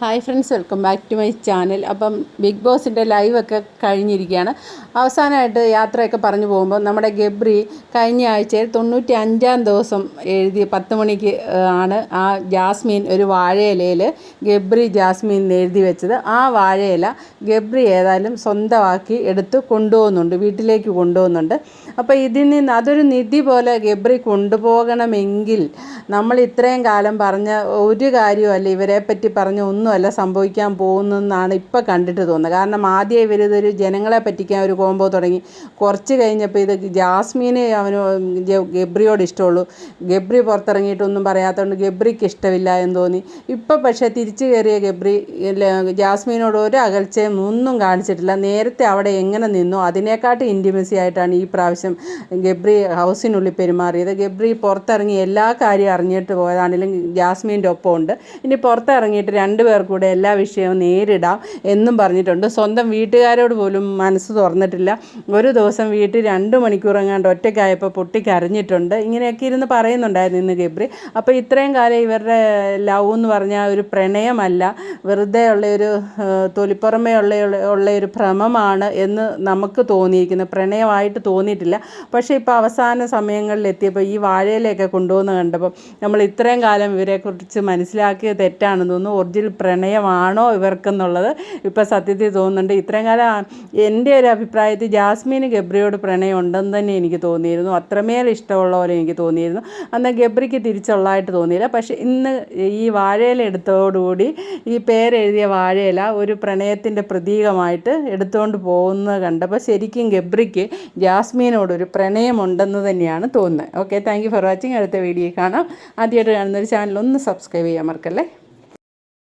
Hi friends welcome back to my channel. അപ്പം big ബോസിന്റെ ലൈവൊക്കെ കഴിഞ്ഞിരിക്കുകയാണ്. അവസാനമായിട്ട് യാത്രയൊക്കെ പറഞ്ഞു പോകുമ്പോൾ നമ്മുടെ ഗബ്രി കഴിഞ്ഞ ആഴ്ചയിൽ തൊണ്ണൂറ്റി അഞ്ചാം ദിവസം എഴുതി പത്ത് മണിക്ക് ആണ് ആ ജാസ്മിൻ ഒരു വാഴയിലയിൽ ഗബ്രി ജാസ്മിൻ എഴുതി വെച്ചത്. ആ വാഴയില ഗബ്രി ഏതായാലും സ്വന്തമാക്കി എടുത്ത് കൊണ്ടുപോകുന്നുണ്ട് വീട്ടിലേക്ക് കൊണ്ടുപോകുന്നുണ്ട്. അപ്പോൾ ഇതിൽ നിന്ന് അതൊരു നിധി പോലെ ഗബ്രി കൊണ്ടുപോകണമെങ്കിൽ നമ്മൾ ഇത്രയും കാലം പറഞ്ഞ ഒരു കാര്യമല്ല ഇവരെ പറ്റി പറഞ്ഞ ഒന്നുമല്ല സംഭവിക്കാൻ പോകുന്നതെന്നാണ് ഇപ്പോൾ കണ്ടിട്ട് തോന്നുന്നത്. കാരണം ആദ്യം ഇവരിതൊരു ജനങ്ങളെ പറ്റിക്കാൻ ഒരു കോമ്പോ തുടങ്ങി. കുറച്ച് കഴിഞ്ഞപ്പോൾ ഇത് ജാസ്മീനെ അവന് ഗബ്രിയോട് ഇഷ്ടമുള്ളൂ. ഗബ്രി പുറത്തിറങ്ങിയിട്ടൊന്നും പറയാത്തതുകൊണ്ട് ഗബ്രിക്ക് ഇഷ്ടമില്ല എന്ന് തോന്നി. ഇപ്പോൾ പക്ഷേ തിരിച്ചു കയറിയ ഗബ്രി ജാസ്മീനോട് ഒരു അകൽച്ചയും ഒന്നും കാണിച്ചിട്ടില്ല. നേരത്തെ അവിടെ എങ്ങനെ നിന്നോ അതിനേക്കാട്ട് ഇന്റിമസി ആയിട്ടാണ് ഈ പ്രാവശ്യം ഗബ്രി ഹൗസിനുള്ളിൽ പെരുമാറിയത്. ഗബ്രി പുറത്തിറങ്ങി എല്ലാ കാര്യം അറിഞ്ഞിട്ട് പോയതാണെങ്കിലും ജാസ്മീന്റെ ഒപ്പം ഉണ്ട് ഇനി പുറത്തിറങ്ങിയിട്ട് രണ്ടുപേർ കൂടെ എല്ലാ വിഷയവും നേരിടാം എന്നും പറഞ്ഞിട്ടുണ്ട്. സ്വന്തം വീട്ടുകാരോട് പോലും മനസ്സ് തുറന്നിട്ടില്ല. ഒരു ദിവസം വീട്ടിൽ രണ്ട് മണിക്കൂർ എങ്ങാണ്ട് ഒറ്റയ്ക്കായപ്പോൾ പൊട്ടിക്കരഞ്ഞിട്ടുണ്ട് ഇങ്ങനെയൊക്കെ ഇരുന്ന് പറയുന്നുണ്ടായിരുന്നു ഇന്ന് ഗബ്രി. അപ്പോൾ ഇത്രയും കാലം ഇവരുടെ ലവ് എന്ന് പറഞ്ഞാൽ ഒരു പ്രണയമല്ല. വെറുതെ ഉള്ളൊരു തൊലിപ്പുറമേ ഉള്ള ഉള്ള ഒരു ഭ്രമമാണ് എന്ന് നമുക്ക് തോന്നിയിരിക്കുന്നത് പ്രണയമായിട്ട് തോന്നിയിട്ടില്ല. പക്ഷേ ഇപ്പോൾ അവസാന സമയങ്ങളിൽ എത്തിയപ്പോൾ ഈ വാഴയിലൊക്കെ കൊണ്ടുവന്ന് കണ്ടപ്പോൾ നമ്മൾ ഇത്രയും കാലം ഇവരെക്കുറിച്ച് മനസ്സിലാക്കിയ തെറ്റാണെന്ന് തോന്നുന്നു. ഒറിജിനൽ പ്രണയമാണോ ഇവർക്കെന്നുള്ളത് ഇപ്പോൾ സത്യത്തിൽ തോന്നുന്നുണ്ട്. ഇത്രയും കാലം എന്റെ ഒരു അഭിപ്രായത്തിൽ ജാസ്മിന് ഗബ്രിയോട് പ്രണയം ഉണ്ടെന്ന് തന്നെ എനിക്ക് തോന്നിയിരുന്നു. അത്രമേൽ ഇഷ്ടമുള്ള പോലെ എനിക്ക് തോന്നിയിരുന്നു. അന്ന് ഗബ്രിക്ക് തിരിച്ചുള്ളതായിട്ട് തോന്നിയില്ല. പക്ഷേ ഇന്ന് ഈ വാഴയില എടുത്തോടുകൂടി ഈ പേരെഴുതിയ വാഴയില ഒരു പ്രണയത്തിന്റെ പ്രതീകമായിട്ട് എടുത്തുകൊണ്ട് പോകുന്നത് കണ്ടപ്പോൾ ശരിക്കും ഗബ്രിക്ക് ജാസ്മീനോടൊരു പ്രണയമുണ്ടെന്ന് തന്നെയാണ് തോന്നുന്നത്. Okay thank you for watching. അടുത്ത വീഡിയോ കാണാം. ആദ്യമായിട്ട് കാണുന്ന ഒരു ചാനൽ ഒന്ന് സബ്സ്ക്രൈബ് ചെയ്യാൻ മറക്കല്ലേ?